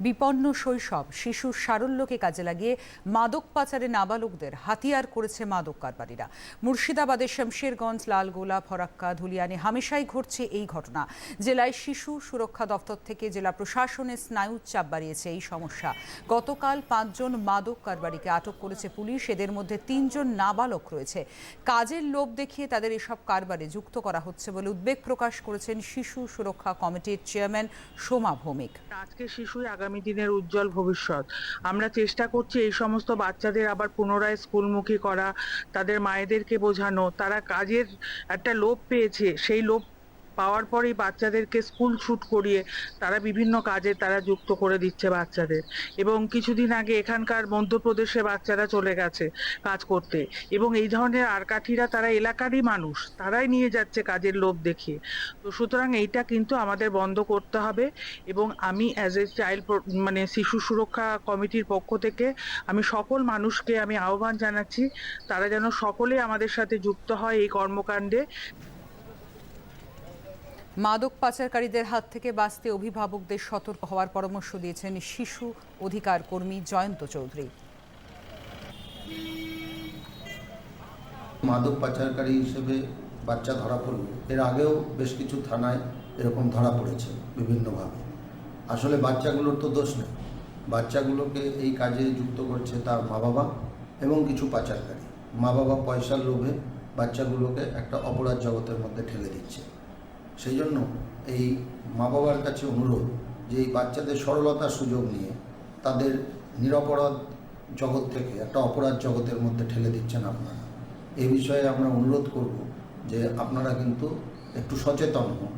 বিপন্ন শৈশব। শিশুর সারল্যকে কাজে লাগিয়ে মাদক পাচারে নাবালকদের হাতিয়ার করেছে মাদক কারবারিরা। মুর্শিদাবাদের শমশেরগঞ্জ, লালগোলা, ফরাক্কা, ধুলিয়ানে হামেশাই ঘটছে এই ঘটনা। জেলায় শিশু সুরক্ষা দপ্তর থেকে জেলা প্রশাসনের স্নায়ুর চাপ বাড়িয়েছে এই সমস্যা। গতকাল পাঁচজন মাদক কারবারিকে আটক করেছে পুলিশ। এদের মধ্যে তিনজন নাবালক রয়েছে। কাজের লোভ দেখিয়ে তাদের এসব কারবারে যুক্ত করা হচ্ছে বলে উদ্বেগ প্রকাশ করেছেন শিশু সুরক্ষা কমিটির চেয়ারম্যান সোমা ভৌমিক। আজকে শিশুই আগামী দিনের উজ্জ্বল ভবিষ্যৎ। আমরা চেষ্টা করছি এই সমস্ত বাচ্চাদের আবার পুনরায় স্কুলমুখী করা, তাদের মায়েদেরকে বোঝানো, তারা কাজের একটা লোভ পেয়েছে, সেই লোভ পাওয়ার পরেই বাচ্চাদেরকে স্কুল ছুট করিয়ে তারা বিভিন্ন কাজে তারা যুক্ত করে দিচ্ছে বাচ্চাদের। এবং কিছুদিন আগে এখানকার মধ্যপ্রদেশে বাচ্চারা চলে গেছে কাজ করতে। এবং এই ধরনের আরকাঠিরা তারা এলাকারই মানুষ, তারাই নিয়ে যাচ্ছে কাজের লোভ দেখিয়ে। তো সুতরাং এইটা কিন্তু আমাদের বন্ধ করতে হবে এবং আমি অ্যাজ এ চাইল্ড মানে শিশু সুরক্ষা কমিটির পক্ষ থেকে আমি সকল মানুষকে আমি আহ্বান জানাচ্ছি, তারা যেন সকলে আমাদের সাথে যুক্ত হয় এই কর্মকাণ্ডে। মাদক পাচারকারীদের হাত থেকে বাঁচতে অভিভাবকদের সতর্ক হওয়ার পরামর্শ দিয়েছেন শিশু অধিকার কর্মী জয়ন্ত চৌধুরী। মাদক পাচারকারী হিসেবে বাচ্চা ধরা পড়ল। এর আগেও বেশ কিছু থানায় এরকম ধরা পড়েছে বিভিন্নভাবে। আসলে বাচ্চাগুলোর তো দোষ নেই। বাচ্চাগুলোকে এই কাজে যুক্ত করছে তার মা বাবা এবং কিছু পাচারকারী। মা বাবা পয়সার লোভে বাচ্চাগুলোকে একটা অপরাধ জগতের মধ্যে ঠেলে দিচ্ছে। সেই জন্য এই মা বাবার কাছে অনুরোধ যে এই বাচ্চাদের সরলতার সুযোগ নিয়ে তাদের নিরপরাধ জগৎ থেকে একটা অপরাধ জগতের মধ্যে ঠেলে দিচ্ছেন আপনারা। এ বিষয়ে আমরা অনুরোধ করব যে আপনারা কিন্তু একটু সচেতন হন।